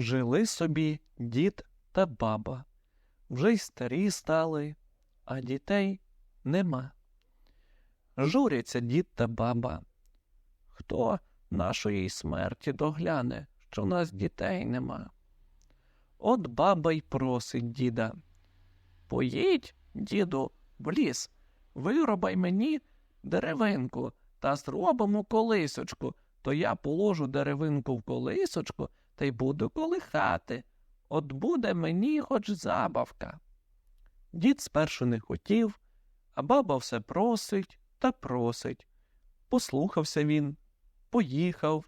Жили собі дід та баба. Вже й старі стали, а дітей нема. Журяться дід та баба. Хто нашої смерті догляне, що в нас дітей нема? От баба й просить діда. Поїдь, діду, в ліс, виробай мені деревинку та зробимо колисочку, то я положу деревинку в колисочку та й буду колихати. От буде мені хоч забавка. Дід спершу не хотів, а баба все просить та просить. Послухався він, поїхав,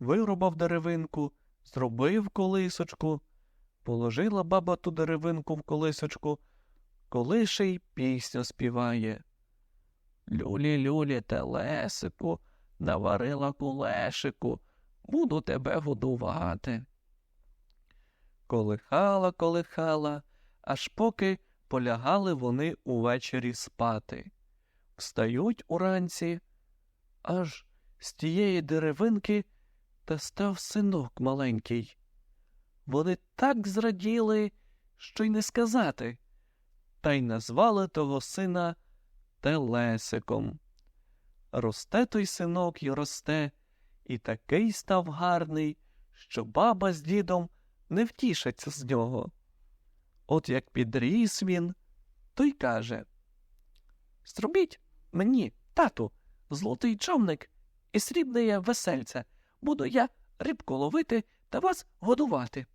вирубав деревинку, зробив колисочку, положила баба ту деревинку в колисочку, колише й пісню співає. Люлі, люлі, телесику, наварила кулешику, буду тебе годувати. Колихала, колихала, аж поки полягали вони увечері спати. Встають уранці, аж з тієї деревинки та став синок маленький. Вони так зраділи, що й не сказати, та й назвали того сина Телесиком. Росте той синок й росте, і такий став гарний, що баба з дідом не втішаться з нього. От як підріс він, то й каже Зробіть мені, тату, золотий човник і срібне весельце. Буду я рибку ловити та вас годувати.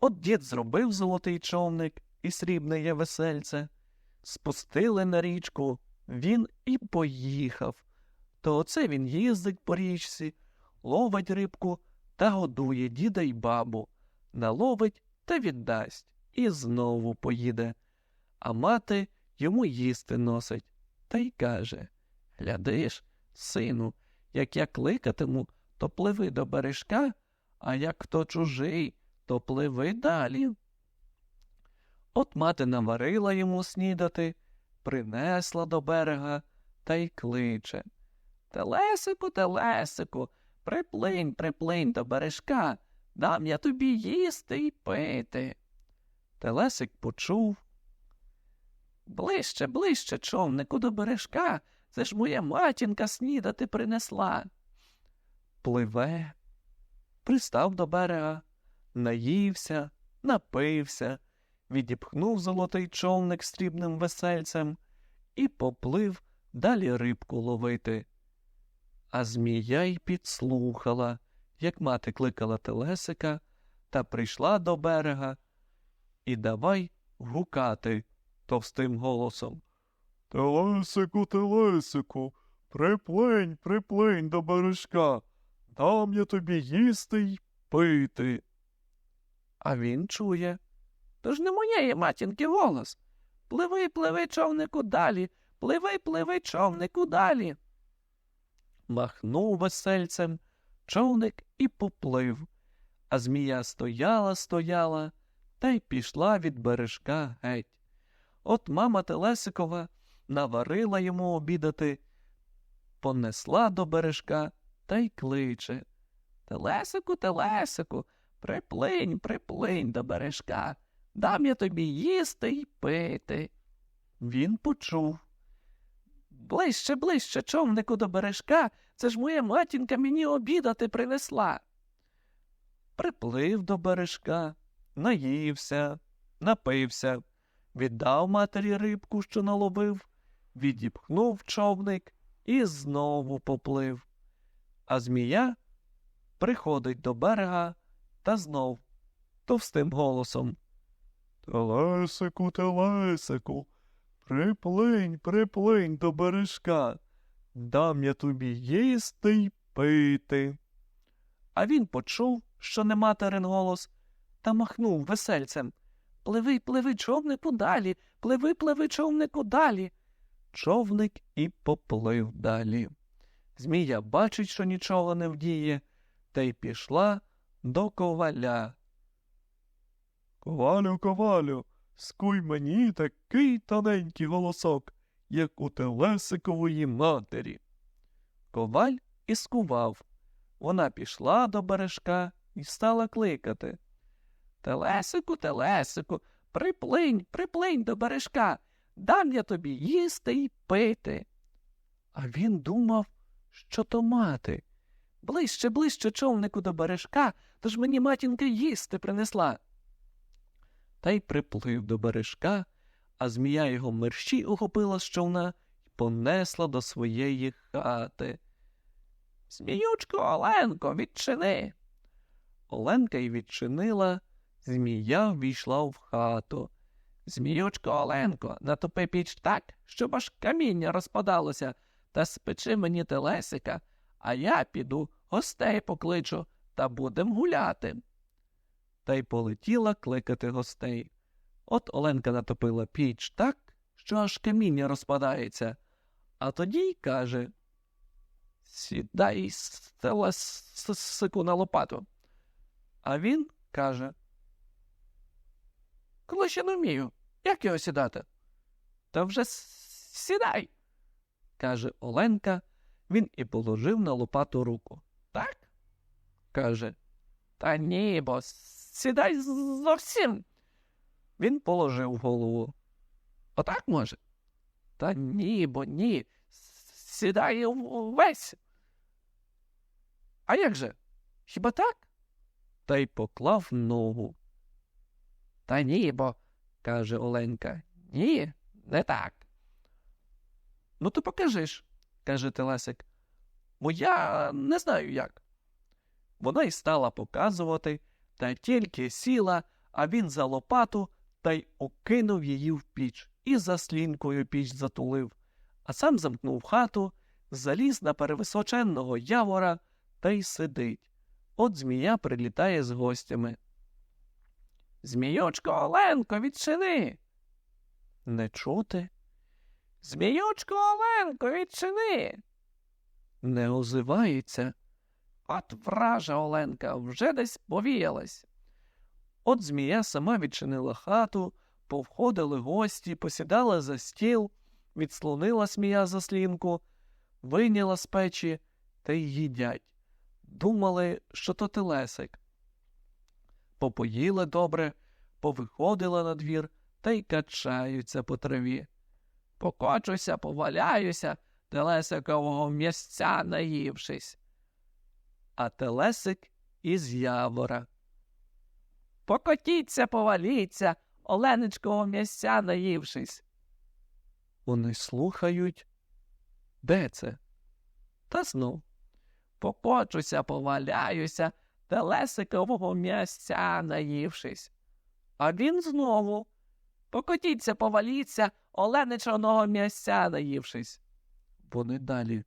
От дід зробив золотий човник і срібне весельце. Спустили на річку, він і поїхав. То оце він їздить по річці, ловить рибку та годує діда й бабу, наловить та віддасть, і знову поїде. А мати йому їсти носить та й каже Глядиш, сину, як я кликатиму, то пливи до бережка, а як хто чужий, то пливи далі. От мати наварила йому снідати, принесла до берега та й кличе. Телесику, телесику, приплинь, приплинь до бережка, дам я тобі їсти й пити. Телесик почув. Ближче, ближче, човнику, до бережка, це ж моя матінка снідати принесла. Пливе, пристав до берега, наївся, напився, відіпхнув золотий човник срібним весельцем і поплив далі рибку ловити. А змія й підслухала, як мати кликала телесика, та прийшла до берега і давай гукати товстим голосом. Телесику, телесику, приплинь, приплинь до бережка, дам я тобі їсти й пити. А він чує. То ж не моєї матінки голос. Пливи, пливи, човнику далі, пливи, пливи, човнику далі. Махнув весельцем, човник і поплив, а змія стояла, стояла та й пішла від бережка геть. От мама Телесикова наварила йому обідати, понесла до бережка та й кличе. Телесику, телесику, приплинь, приплинь до бережка, дам я тобі їсти й пити. Він почув. Ближче, ближче, човнику до бережка, це ж моя матінка мені обідати принесла. Приплив до бережка, наївся, напився, віддав матері рибку, що наловив, відіпхнув човник і знову поплив. А змія приходить до берега та знов товстим голосом. Телесику, телесику, приплинь, приплинь до бережка, дам я тобі їсти й пити. А він почув, що не материн голос, та махнув весельцем. Пливи, пливи, човнику далі, пливи, пливи, човнику далі. Човник і поплив далі. Змія бачить, що нічого не вдіє, та й пішла до коваля. Ковалю, ковалю, скуй мені такий тоненький голосок, як у телесикової матері. Коваль і скував. Вона пішла до бережка і стала кликати. Телесику, телесику, приплинь, приплинь до бережка, дам я тобі їсти й пити. А він думав, що то мати. Ближче, ближче човнику до бережка, тож мені матінка їсти принесла. Та й приплив до бережка, а змія його мерщій ухопила з човна й понесла до своєї хати. Зміючко, Оленко, відчини. Оленка й відчинила, змія ввійшла в хату. Зміючко, Оленко, натопи піч так, щоб аж каміння розпадалося, та спечи мені телесика, а я піду гостей покличу та будем гуляти. Та й полетіла кликати гостей. От Оленка натопила піч так, що аж каміння розпадається, а тоді й каже Сідай телесику на лопату. А він каже Коли ще не вмію, як його сідати? Та вже сідай, каже Оленка, він і положив на лопату руку. Так? каже. Та ні, бо сідай зовсім. Він положив голову. Отак може? Та ні, бо ні. С- Сідай увесь. А як же? Хіба так? Та й поклав ногу. Та ні, бо, каже Оленка. Ні, не так. Ну, то покажи ж, каже Телесик. Бо я не знаю як. Вона й стала показувати, та тільки сіла, а він за лопату та й окинув її в піч і за слінкою піч затулив, а сам замкнув хату, заліз на перевисоченного явора та й сидить. От змія прилітає з гостями. Зміючко Оленко, відчини. Не чути. Зміючко Оленко, відчини. Не озивається. От вража Оленка вже десь повіялась. От змія сама відчинила хату, повходили гості, посідала за стіл, відслонила смія за слінку, вийняла з печі та й їдять. Думали, що то телесик. Попоїли добре, повиходила на двір та й качаються по траві. Покочуся, поваляюся, телесикового м'ясця наївшись. А телесик із явора. Покотіться, поваліться, Оленечкового м'ясця наївшись. Вони слухають. Де це? Та знов. Покочуся, поваляюся, телесикового м'ясця наївшись. А він знову. Покотіться, поваліться, Оленичого м'ясця наївшись. Вони далі.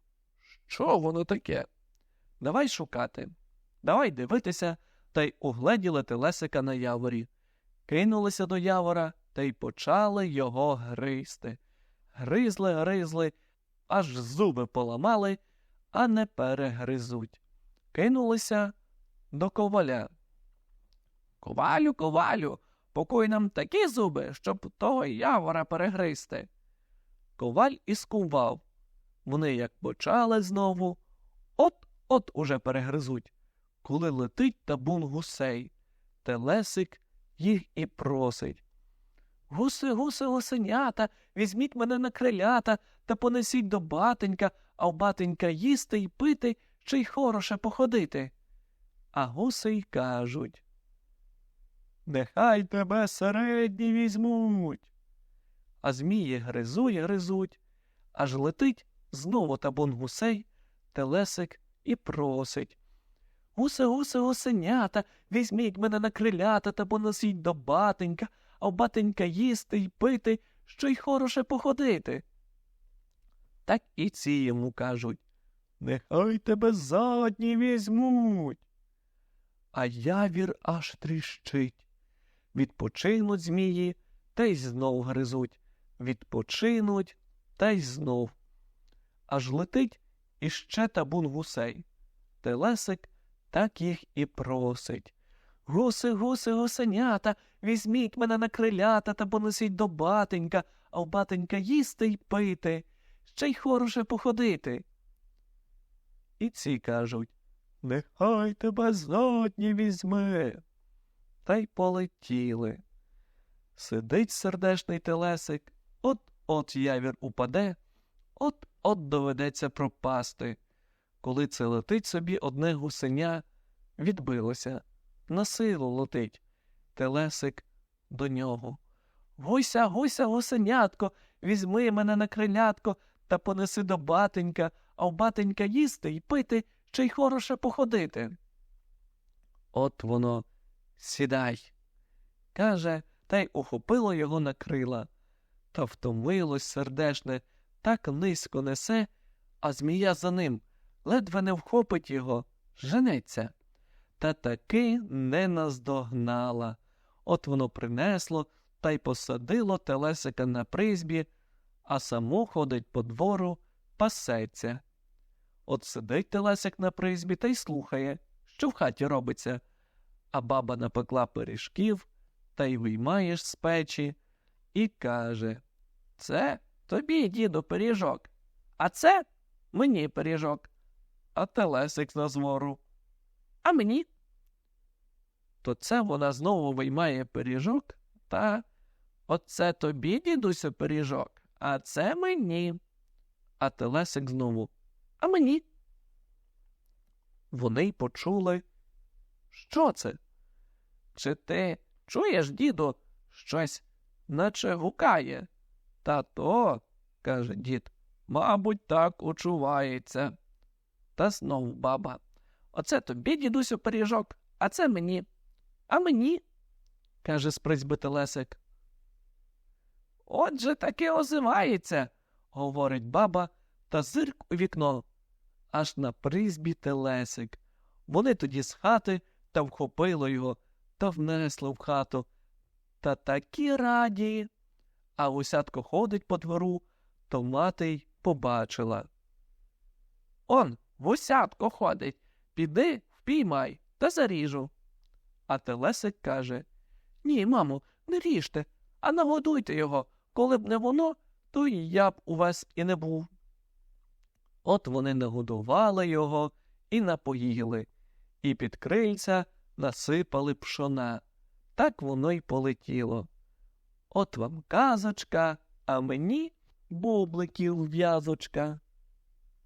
Що воно таке? Давай шукати. Давай дивитися, та й угледіли телесика на яворі. Кинулися до явора та й почали його гризти. Гризли, гризли, аж зуби поламали, а не перегризуть. Кинулися до коваля. Ковалю, ковалю, покуй нам такі зуби, щоб того явора перегризти. Коваль і скував. Вони як почали знову, от-от уже перегризуть, коли летить табун гусей. Телесик їх і просить. Гуси, гуси, гусенята, візьміть мене на крилята та понесіть до батенька, а в батенька їсти й пити, чи й хороше походити. А гуси й кажуть. Нехай тебе середні візьмуть. А змії гризує, гризуть, аж летить знову табун гусей, телесик і просить. Гусе, гусе, гусенята, візьміть мене на крилята та поносіть до батенька, а в батенька їсти й пити, що й хороше походити. Так і ці йому кажуть Нехай тебе задні візьмуть. А явір аж тріщить. Відпочинуть змії, та й знов гризуть. Відпочинуть, та й знов. Аж летить іще табун гусей. Телесик так їх і просить. Гуси, гуси, гусенята, візьміть мене на крилята та понесіть до батенька, а в батенька їсти й пити, ще й хороше походити. І ці кажуть нехай тебе злотні візьме. Та й полетіли. Сидить сердешний телесик, от от явір упаде, от от доведеться пропасти. Коли це летить собі одне гусеня, відбилося, на силу летить. Телесик до нього. Гуся, гуся, гусенятко, візьми мене на крилятко та понеси до батенька, а в батенька їсти й пити, ще й хороше походити. От воно, сідай. Каже, та й ухопило його на крила. Та втомилось сердешне, так низько несе, а змія за ним ледве не вхопить його, женеться. Та таки не наздогнала. От воно принесло та й посадило телесика на призбі, а само ходить по двору, пасеться. От сидить телесик на призбі та й слухає, що в хаті робиться, а баба напекла пиріжків та й виймаєш з печі і каже Це тобі, діду, пиріжок, а це мені пиріжок, а телесик на звору. А мені. То це вона знову виймає пиріжок та оце тобі, дідусю, пиріжок, а це мені. А телесик знову. А мені. Вони й почули. Що це? Чи ти чуєш, діду, щось наче гукає? Та то, каже дід, мабуть, так учувається. Та знову баба. Оце тобі, дідусю, пиріжок, а це мені. А мені, каже з призьби телесик. Отже таки озивається, говорить баба та зирк у вікно. Аж на призбі телесик. Вони тоді з хати та вхопило його та внесло в хату. Та такі раді. А гусятко ходить по двору, то мати й побачила. Он, гусятко ходить, піди, впіймай та заріжу. А телесик каже Ні, мамо, не ріжте, а нагодуйте його. Коли б не воно, то і я б у вас і не був. От вони нагодували його і напоїли, і під крильця насипали пшона. Так воно й полетіло. От вам казочка, а мені бубликів в'язочка.